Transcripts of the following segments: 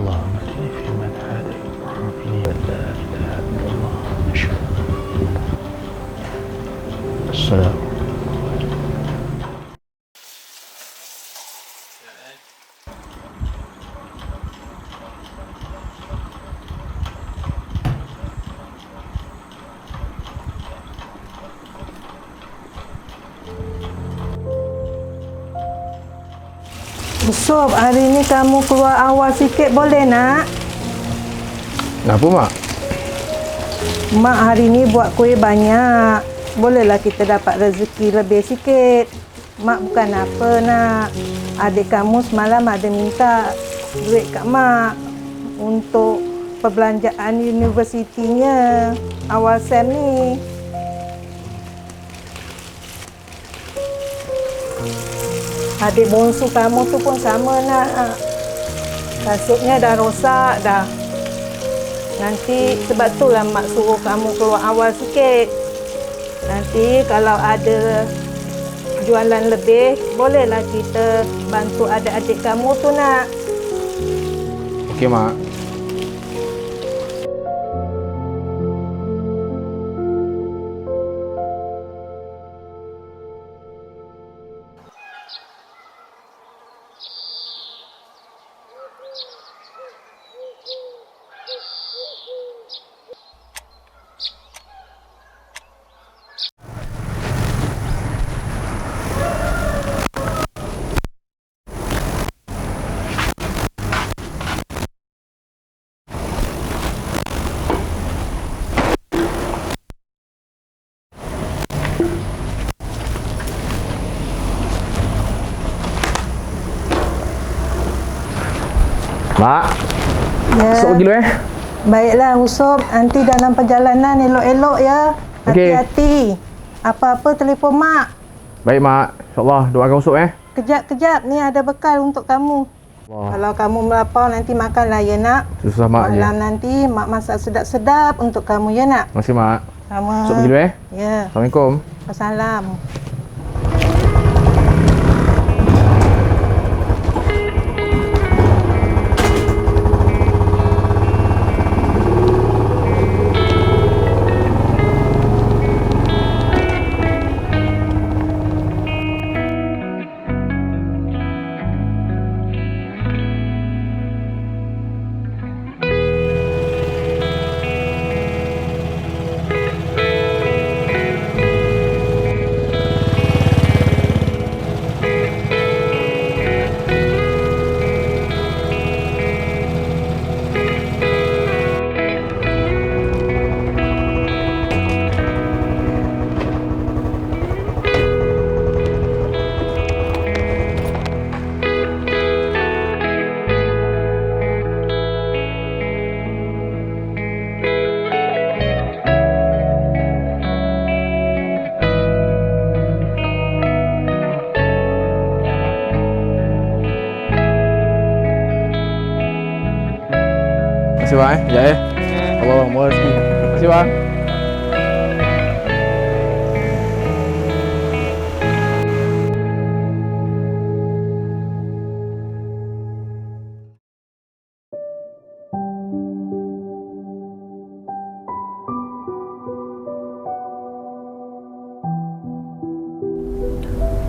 alone. Sob, hari ni kamu keluar awal sikit boleh nak? Kenapa mak? Mak hari ni buat kuih banyak. Bolehlah kita dapat rezeki lebih sikit. Mak bukan apa nak. Adik kamu semalam ada minta duit kat mak untuk perbelanjaan universitinya awal sem ni. Adik bongsu kamu tu pun sama nak. Kasutnya dah rosak dah. Nanti sebab tu lah mak suruh kamu keluar awal sikit. Nanti kalau ada jualan lebih, bolehlah kita bantu adik-adik kamu tu nak. Okey mak. Mak, Ya. masuk pergi dulu eh. Baiklah Usop, nanti dalam perjalanan elok-elok ya. Hati-hati. Apa-apa telefon mak. Baik mak, insyaAllah doakan usuk eh. Kejap-kejap ni ada bekal untuk kamu. Allah. Kalau kamu melapar nanti makanlah ya nak. Susah mak je. Malam nanti mak masak sedap-sedap untuk kamu ya nak. Terima kasih mak. Sama. Masuk pergi dulu eh. Ya. Assalamualaikum. Wassalam. Terima kasih bang. Eh. Ya. Eh. Allah bang, mohon Terima kasih bang.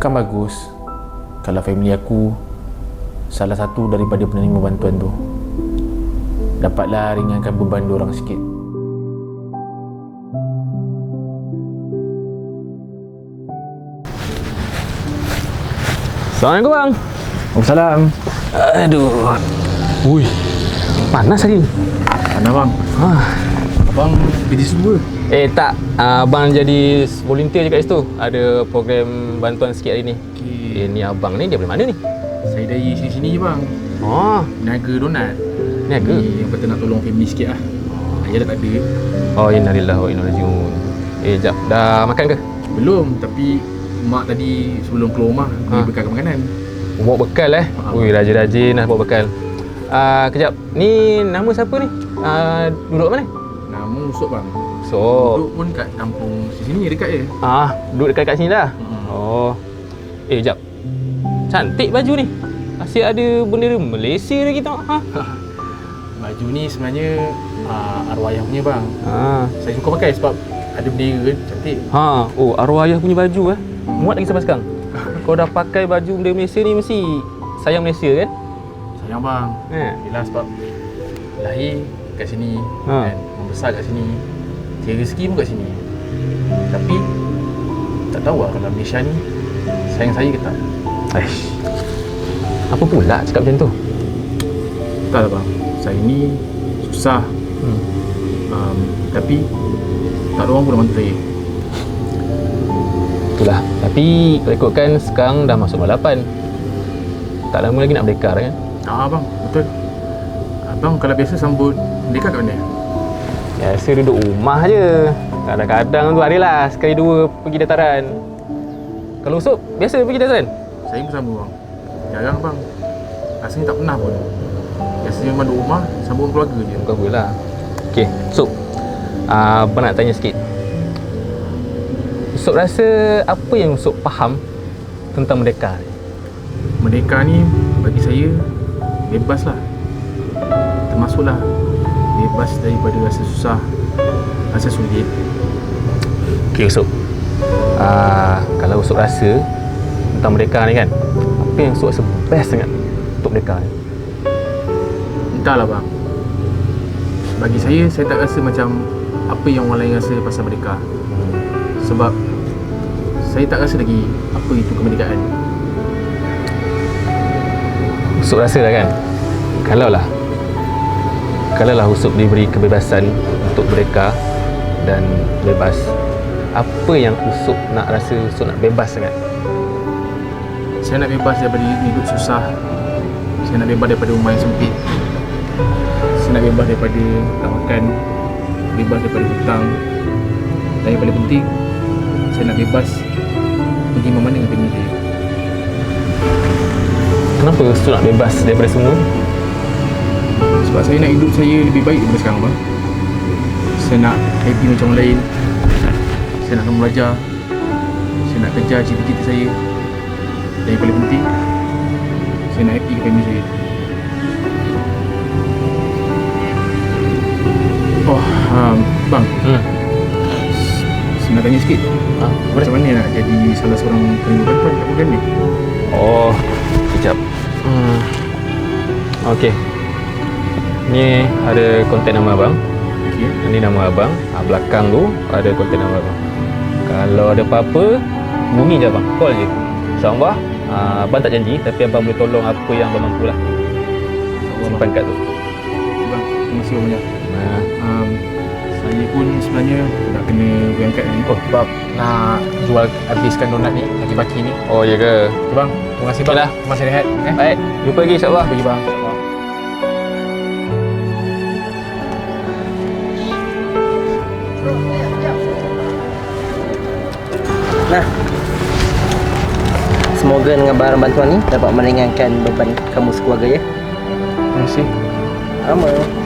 Kan bagus kalau family aku salah satu daripada penerima bantuan tu dapatlah ringankan beban diorang sikit. Assalamualaikum bang. Waalaikumsalam. Aduh. Ui. Panas lagi. Mana bang? Ha. Abang kerja semua. Eh tak, abang jadi volunteer je kat situ. Ada program bantuan sikit hari ni. Okey. Eh ni abang ni dia dari mana ni? Saya dari sini-sini je bang. Oh, Niaga donat. Niaga. Ni yang kata nak tolong family sikit lah. Ayah dah tak ada. Oh, innalillahi wa inna ilaihi rajiun. Eh, jap. Dah makan ke? Belum tapi mak tadi sebelum keluar rumah Ha. ha. bekalkan makanan. Bawa bekal eh. Ha. Ui, rajin-rajin lah bawa bekal. Ah, uh, kejap. Ni nama siapa ni? Ah, uh, duduk mana? Nama Usop bang. So, Duduk pun kat kampung sini dekat je. ah, duduk dekat kat sini dah. Hmm. Oh. Eh, jap. Cantik baju ni. Asyik ada bendera Malaysia lagi tengok. Ha? Baju ni sebenarnya uh, arwah ayah punya bang. Ha. Saya suka pakai sebab ada bendera kan cantik. Ha. Oh, arwah ayah punya baju eh. Muat lagi sampai sekarang. Kau dah pakai baju bendera Malaysia ni mesti sayang Malaysia kan? Sayang bang. Eh. Yelah sebab lahir kat sini Ha. kan membesar kat sini. Cari rezeki pun kat sini. Tapi tak tahu lah kalau Malaysia ni sayang saya ke tak. Aish. Apa pula cakap macam tu? Tak lah bang. Saya ni susah Hmm. um, tapi tak ada orang pun nak bantu saya. Itulah. Tapi ikutkan sekarang dah masuk balapan. Tak lama lagi nak merdeka dah kan? Ah bang, betul. Abang kalau biasa sambut mereka kat mana? Biasa duduk rumah je. Kadang-kadang tu adalah sekali dua pergi dataran. Kalau usuk, biasa pergi dataran? Saya pun sama bang. Jarang bang. Rasanya tak pernah pun. Biasanya memang duduk rumah sambut keluarga je. Bukan apa lah. Okay, Sup. Uh, Abang nak tanya sikit. Sup rasa apa yang Sup faham tentang merdeka ni? Merdeka ni bagi saya bebas lah. Termasuklah bebas daripada rasa susah, rasa sulit. Okay, Sup. Uh, kalau Sup rasa tentang merdeka ni kan, apa yang Sup rasa best sangat untuk merdeka ni? Entahlah bang. Bagi saya, saya tak rasa macam apa yang orang lain rasa pasal merdeka. Sebab saya tak rasa lagi apa itu kemerdekaan. Usop rasa lah kan Kalau lah Kalau lah Usop diberi kebebasan Untuk mereka Dan bebas Apa yang Usop nak rasa Usop nak bebas sangat Saya nak bebas daripada hidup susah. Saya nak bebas daripada rumah yang sempit. Bebas daripada tak makan. Bebas daripada hutang. Dan yang paling penting, saya nak bebas pergi mana-mana dengan family saya. Kenapa Usop nak bebas daripada semua? Sebab saya nak hidup saya lebih baik daripada sekarang bang. Saya nak happy macam orang lain. Saya nak kena belajar. Saya nak kejar cita-cita saya. Dan yang paling penting, saya nak happy dengan family saya. Um, bang, Hmm. saya nak tanya sikit. Ha, Macam mana nak jadi salah seorang penerima bantuan kat program ni? Oh, kejap. Hmm. Okey. Ni ada kontak nama abang. Okay. Ini nama abang. Ha, belakang tu ada kontak nama abang. Kalau ada apa-apa, hubungi je abang. Call je. InsyaAllah, uh, abang tak janji tapi abang boleh tolong apa yang abang mampu lah. Simpan kad tu. Kasih banyak. Nah. Um, saya pun sebenarnya nak kena berangkat ni. Oh, sebab nak jual habiskan donat ni, pagi-pagi ni. oh ya ke? Okay bang, terima kasih bang. Okey lah. Masih rehat. Eh? Baik, jumpa lagi insyaAllah. Pergi bang. Nah, semoga dengan barang bantuan ni dapat meringankan beban kamu sekeluarga ya. Terima kasih. Sama.